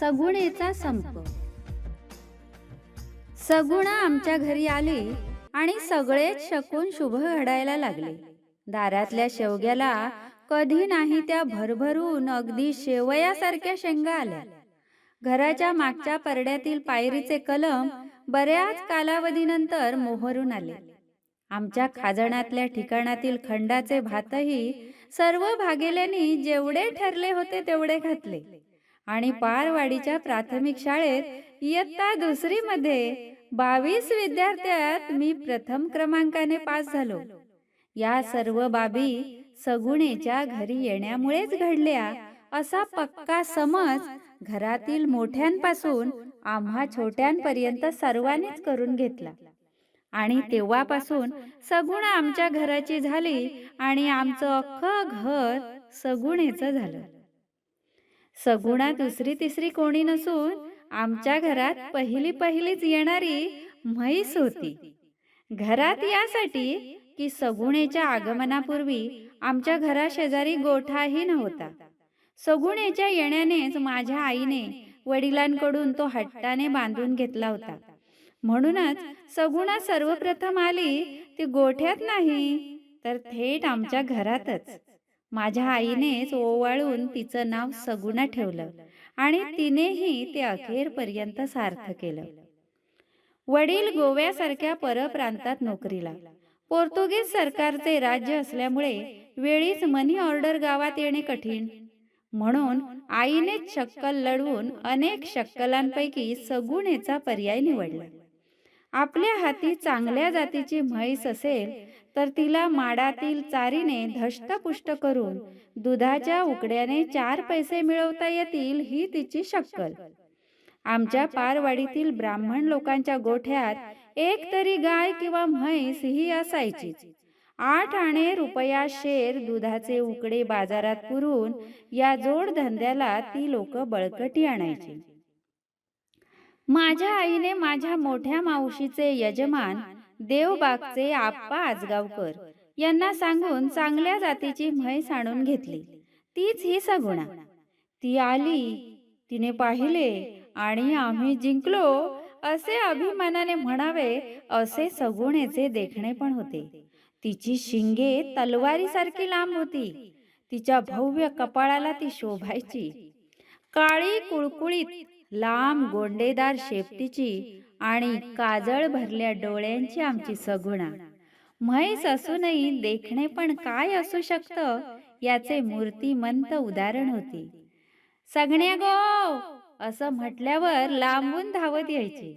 सगुणेचा संप. सगुणा आमच्या घरी आली आणि सगळेच शकून शुभ घडायला लागले. दारातल्या शेवग्याला कधी नाही त्या भरभरून अगदी शेवयासारख्या शेंगा आल्या. घराच्या मागच्या परड्यातील पायरीचे कलम बऱ्याच कालावधीनंतर मोहरून आले. आमच्या खाजणातल्या ठिकाणातील खंडाचे भातही सर्व भागेल्यानी जेवढे ठरले होते तेवढे घातले. आणि पारवाडीच्या प्राथमिक शाळेत इयत्ता दुसरी मध्ये बावीस विद्यार्थ्यात मी प्रथम क्रमांकाने पास झालो. या सर्व बाबी सगुणेच्या घरी येण्यामुळेच घडल्या. असा पक्का समज घरातील मोठ्यांपासून आम्हा छोट्यांपर्यंत सर्वांनीच करून घेतला. आणि तेव्हापासून सगुण आमच्या घराची झाली आणि आमचं अख्खं घर सगुणेचं झालं. सगुणा दुसरी तिसरी कोणी नसून आमच्या घरात पहिली पहिलीच येणारी म्हैस होती. घरात यासाठी की सगुणेच्या आगमनापूर्वी आमच्या घराशेजारी गोठाही नव्हता. सगुणेच्या येण्यानेच माझ्या आईने वडिलांकडून तो हट्टाने बांधून घेतला होता. म्हणूनच सगुणा सर्वप्रथम आली ती गोठ्यात नाही तर थेट आमच्या घरातच. माझ्या आईनेच ओवाळून तिचं नाव सगुणा ठेवलं आणि तिनेही ते अखेरपर्यंत सार्थ केलं. वडील गोव्यासारख्या परप्रांतात नोकरीला. पोर्तुगीज सरकारचे राज्य असल्यामुळे वेळीच मनी ऑर्डर गावात येणे कठीण. म्हणून आईनेच शक्कल लढवून अनेक शक्कलांपैकी सगुणेचा पर्याय निवडला. आपल्या हाती चांगल्या जातीची म्हैस असेल तर तिला माडातील चारीने धष्टपुष्ट करून दुधाच्या उकड्याने चार पैसे मिळवता येतील ही तिची शक्कल. आमच्या पारवाडीतील ब्राह्मण लोकांच्या गोठ्यात एक तरी गाय किंवा म्हैस ही असायचीच. आठ आणे रुपया शेर दुधाचे उकडे बाजारात पुरून या जोडधंद्याला ती लोक बळकटी आणायची. माझ्या आईने माझ्या मोठ्या मावशीचे यजमान देवबागचे आप्पा आजगावकर यांना सांगून चांगल्या जातीची म्हैस आणून घेतली. तीच ही सगुणा. ती आली तिने पाहिले आणि आम्ही जिंकलो असे अभिमानाने म्हणावे असे सगुणेचे देखणे पण होते. तिची शिंगे तलवारीसारखी लांब होती. तिच्या भव्य कपाळाला ती शोभायची. काळी कुळकुळीत लांब गोंडेदार शेपटीची आणि काजळ भरल्या डोळ्यांची आमची सगुणा. म्हैस असूनही देखणे पण काय असू शकतं याचे मूर्तिमंत उदाहरण होती. सगण्या गो असं म्हटल्यावर लांबून धावत यायची.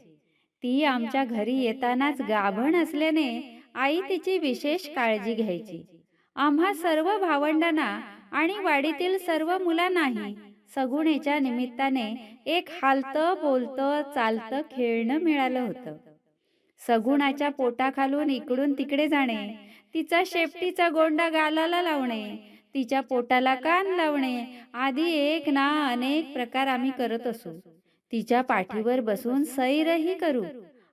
ती आमच्या घरी येतानाच गाभण असल्याने आई तिची विशेष काळजी घ्यायची. आम्हा सर्व भावंडांना आणि वाडीतील सर्व मुलांनाही सगुणेच्या निमित्ताने एक हालतं बोलतं चालतं खेळणं मिळालं होतं. सगुणाच्या पोटाखालून इकडून तिकडे जाणे तिचा शेपटीचा गोंडा गालाला लावणे तिच्या पोटाला कान लावणे आदी एक ना अनेक प्रकार आम्ही करत असू. तिच्या पाठीवर बसून सैरही करू.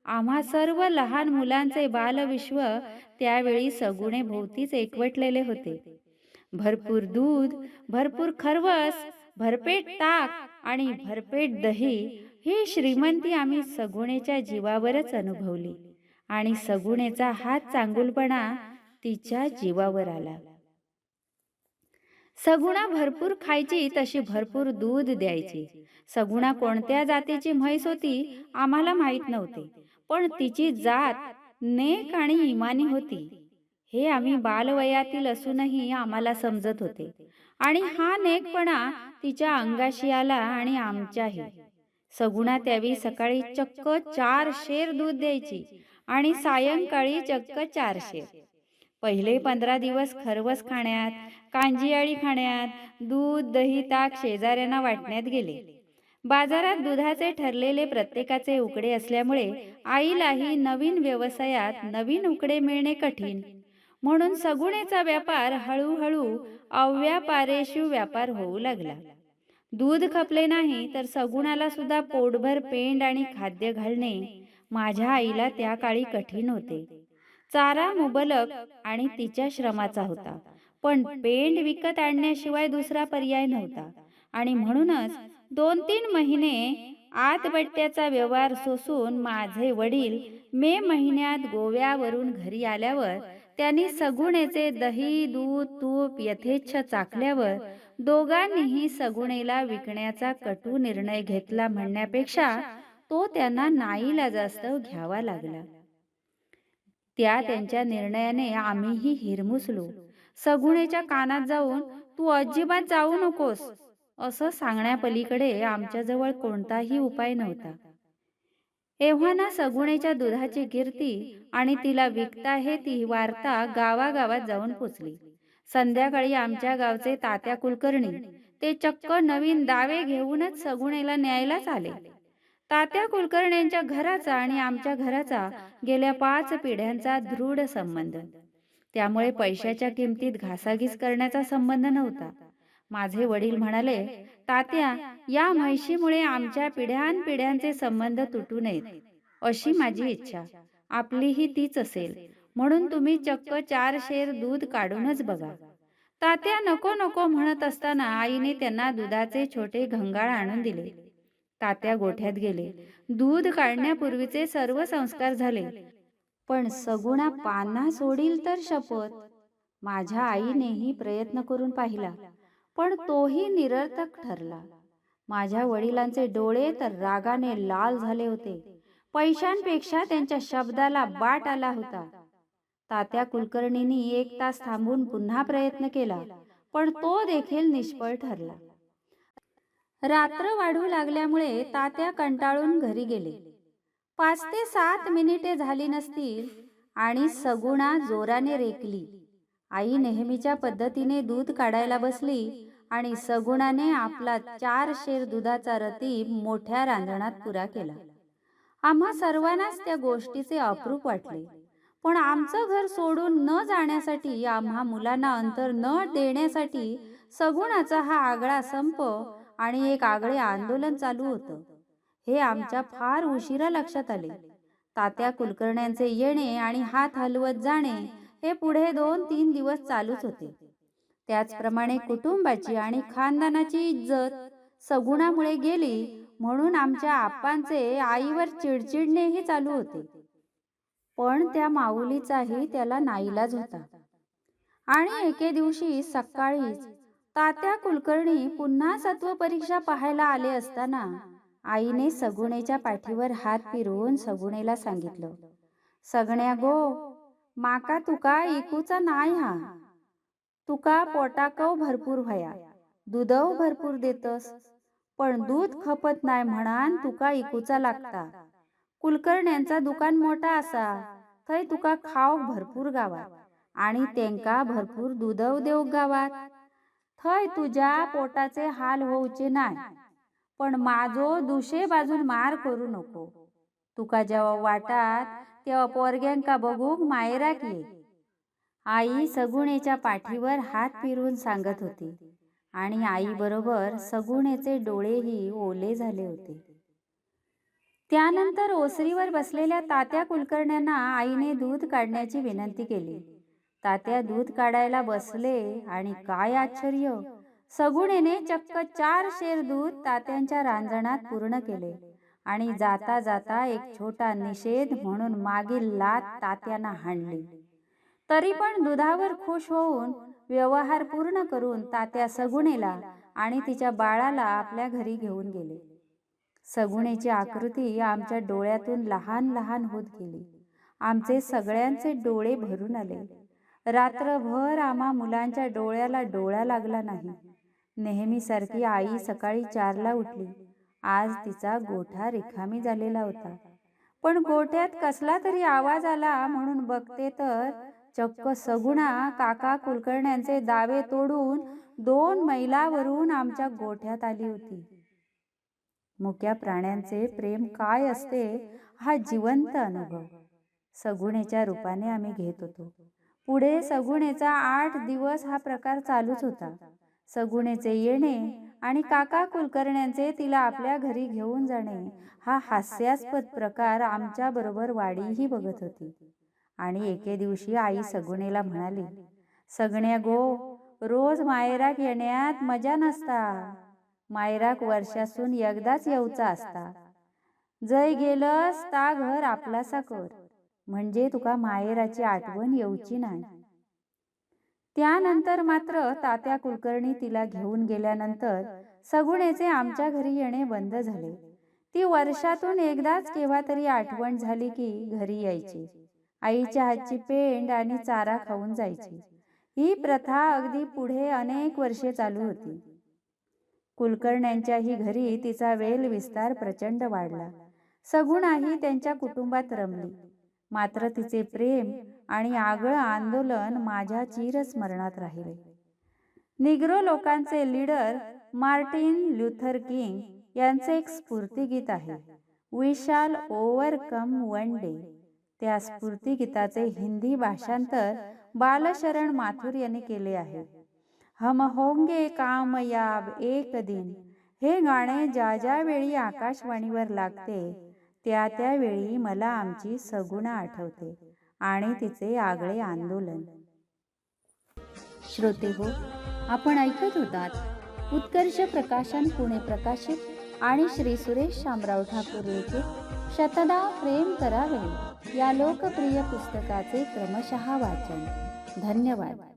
आम्हा सर्व लहान मुलांचे बालविश्व त्यावेळी सगुणे भोवतीच एकवटलेले होते. भरपूर दूध भरपूर खरवस भरपेट ताक आणि भरपेट दही ही श्रीमंती आम्ही सगुणेच्या जीवावरच अनुभवली. आणि सगुणेचा हात चांगुलपणा तिच्या जीवावर आला. सगुणा भरपूर खायची तशी भरपूर दूध द्यायची. सगुणा कोणत्या जातीची म्हैस होती आम्हाला माहीत नव्हते. पण तिची जात नेक आणि इमानी होती. हे आम्ही बालवयातील असूनही आम्हाला समजत होते. आणि हा नेकपणा तिच्या अंगाशी आला आणि आमच्याही. सगुणा त्यावेळी सकाळी चक्क चार शेर दूध द्यायची आणि सायंकाळी चक्क चार शेर. पहिले पंधरा दिवस खरवस खाण्यात कांजियाळी खाण्यात दूध दही ताक शेजाऱ्यांना वाटण्यात गेले. बाजारात दुधाचे ठरलेले प्रत्येकाचे उकडे असल्यामुळे आईलाही नवीन व्यवसायात नवीन उकडे मिळणे कठीण. म्हणून सगुणेचा व्यापार हळूहळू अव्यापारेशिव व्यापार होऊ लागला. दूध खपले नाही तर सगुणाला सुद्धा पोटभर पेंड आणि खाद्य घालणे माझ्या आईला त्या काळी कठीण होते. चारा मुबलक आणि तिच्या श्रमाचा होता पण पेंड विकत आणण्याशिवाय दुसरा पर्याय नव्हता आणि म्हणूनच दोन तीन महिने आतबट्ट्याचा व्यवहार सोसून माझे वडील मे महिन्यात गोव्यावरून घरी आल्यावर त्यांनी सगुणेचे दही दूध तूप यथेच्छ चाकल्यावर दोघांनीही सगुणेला विकण्याचा कटू निर्णय घेतला म्हणण्यापेक्षा तो त्यांना नाईला जास्त घ्यावा लागला. त्या त्यांच्या निर्णयाने आम्हीही हिरमुसलो. सगुणेच्या कानात जाऊन तू अजिबात जाऊ नकोस असं सांगण्यापलीकडे आमच्याजवळ कोणताही उपाय नव्हता. एव्हाना सगुणेच्या दुधाची कीर्ती आणि तिला विकता हे ती वार्ता गावागावात जाऊन पोचली. संध्याकाळी आमच्या गावचे तात्या कुलकर्णी ते चक्क नवीन दावे घेऊनच सगुणेला न्यायलाच आले. तात्या कुलकर्ण्यांच्या घराचा आणि आमच्या घराचा गेल्या पाच पिढ्यांचा दृढ संबंध. त्यामुळे पैशाच्या किमतीत घासाघीस करण्याचा संबंध नव्हता. माझे वडील म्हणाले तात्या या म्हैशीमुळे आमच्या पिढ्यानपिढ्यांचे संबंध तुटू नयेत. अशी माझी इच्छा. आपलीही तीच असेल. म्हणून तुम्ही चक्क चार शेर दूध काढूनच बघा. तात्या नको नको म्हणत असताना आईने त्यांना दुधाचे छोटे घंगाळ आणून दिले. तात्या गोठ्यात गेले. दूध काढण्यापूर्वीचे सर्व संस्कार झाले. पण सगुणा पाना सोडील तर शपथ. माझ्या आईनेही प्रयत्न करून पाहिला. पण तोही निरर्थक ठरला. माझ्या वडिलांचे डोळे तर रागाने लाल झाले होते. पैशांपेक्षा त्यांच्या शब्दाला बाट आला होता. तात्या कुलकर्णींनी एक तास थांबून पुन्हा प्रयत्न केला पण तो देखील निष्फळ ठरला. रात्र वाढू लागल्यामुळे तात्या कंटाळून घरी गेले. पाच ते सात मिनिटे झाली नसतील आणि सगुणा जोराने रेकली. आई नेहमीच्या पद्धतीने दूध काढायला बसली आणि सगुणाने आपला चार शेर दुधाचा रतीब मोठ्या रांजणात पुरा केला. आम्हा सर्वांनाच त्या गोष्टीचे अप्रूप वाटले. पण आमचं घर सोडून न जाण्यासाठी आम्हा मुलांना अंतर न देण्यासाठी सगुणाचा हा आगळा संप आणि एक आगळे आंदोलन चालू होतं. हे आमच्या फार उशिरा लक्षात आले. तात्या कुलकर्ण्यांचे येणे आणि हात हलवत जाणे ते पुढे दोन तीन दिवस चालूच होते. त्याचप्रमाणे कुटुंबाची आणि खानदानाची इज्जत सगुणामुळे गेली म्हणून आमच्या आप्पांचे आईवर चिडचिडणेही चालू होते. पण त्या माऊलीचाही त्याला नाईलाज होता. आणि एके दिवशी सकाळीच तात्या कुलकर्णी पुन्हा सत्व परीक्षा पाहायला आले असताना आईने सगुणेच्या पाठीवर हात फिरवून सगुणेला सांगितलं सगण्या गो माका तुका इकूचा नाय हा. तुका पोटाकव भरपूर व्हया. दुधव भरपूर देतस. पण दूध खपत नाय म्हणान तुका इकूचा लागता. कुलकर्ण्यांचा दुकान मोठा असा. थंय तुका खाव भरपूर गावात. आणि तेंका भरपूर दुधव देव गावात. थंय तुझ्या पोटाचे हाल होऊचे नाय. पण माझो दुशे बाजून मार करू नको. तुका जेव्हा वाटात तेव्हा पोरग्यांका बघूक मायराक ये आई सगुणेच्या पाठीवर हात फिरवून सांगत होती आणि आईबरोबर सगुणेचे डोळेही ओले झाले होते. त्यानंतर ओसरीवर बसलेल्या तात्या कुलकर्ण्यांना आईने दूध काढण्याची विनंती केली. तात्या दूध काढायला बसले आणि काय आश्चर्य! सगुणेने चक्क चार शेर दूध तात्यांच्या रांजणात पूर्ण केले. आणि जाता जाता एक छोटा निषेध म्हणून मागील लात तात्यांना हाणली. तरी पण दुधावर खुश होऊन व्यवहार पूर्ण करून तात्या सगुणेला आणि तिच्या बाळाला आपल्या घरी घेऊन गेले. सगुणेची आकृती आमच्या डोळ्यातून लहान लहान होत गेली. आमचे सगळ्यांचे डोळे भरून आले. रात्रभर आम्हा मुलांच्या डोळ्याला डोळा लागला नाही. नेहमीसारखी आई सकाळी चारला उठली. आज तिचा गोठा रिकामी झालेला होता. पण गोठ्यात कसला तरी आवाज आला म्हणून बघते तर चक्क सगुणा काका कुलकर्ण्यांचे दावे तोडून दोन मैलावरून आमच्या गोठ्यात आली होती. मुक्या प्राण्यांचे प्रेम काय असते हा जिवंत अनुभव. सगुणेच्या रूपाने आम्ही घेत होतो. पुढे सगुणेचा आठ दिवस हा प्रकार चालूच होता. सगुणेचे येणे आणि काका कुलकर्ण्यांचे तिला आपल्या घरी घेऊन जाणे. हा हास्यास्पद प्रकार आमच्या बरोबर वाडीही बघत होती. आणि एके दिवशी आई सगुणेला म्हणाली सगण्या गो रोज मायराक येण्यात मजा नसता. मायराक वर्षासून एकदाच येऊचा असता. जय गेलस ता घर आपलासा कर. म्हणजे तुका मायराची आठवण येऊची नाही. त्यानंतर मात्र तात्या कुलकर्णी तिला घेऊन गेल्यानंतर सगुणेचे आमच्या घरी येणे बंद झाले. ती वर्षातून एकदाच केव्हा तरी आठवण झाली की घरी यायची. आईच्या हातची पेंड आणि चारा खाऊन जायची. ही प्रथा अगदी पुढे अनेक वर्षे चालू होती. कुलकर्ण्यांच्याही घरी तिचा वेल विस्तार प्रचंड वाढला. सगुणाही त्यांच्या कुटुंबात रमली. मात्र तिचे प्रेम आणि आगळं आंदोलन माझ्या चिरस्मरणात राहिले. निग्रो लोकांचे लीडर मार्टिन ल्युथर किंग यांचे एक स्फूर्तिगीत आहे. We shall overcome one day त्या स्फूर्तिगीताचे हिंदी भाषांतर बालशरण माथुर यांनी केले आहे. हम होंगे कामयाब एक दिन. हे गाणे ज्या ज्या वेळी आकाशवाणीवर लागते त्या त्यावेळी मला आमची सगुणा आठवते. आणि तिचे आगळे आंदोलन. श्रोते हो आपण ऐकत होतात उत्कर्ष प्रकाशन पुणे प्रकाशित आणि श्री सुरेश शामराव ठाकूर लिखित शतदा प्रेम करावे या लोकप्रिय पुस्तकाचे क्रमशः वाचन. धन्यवाद.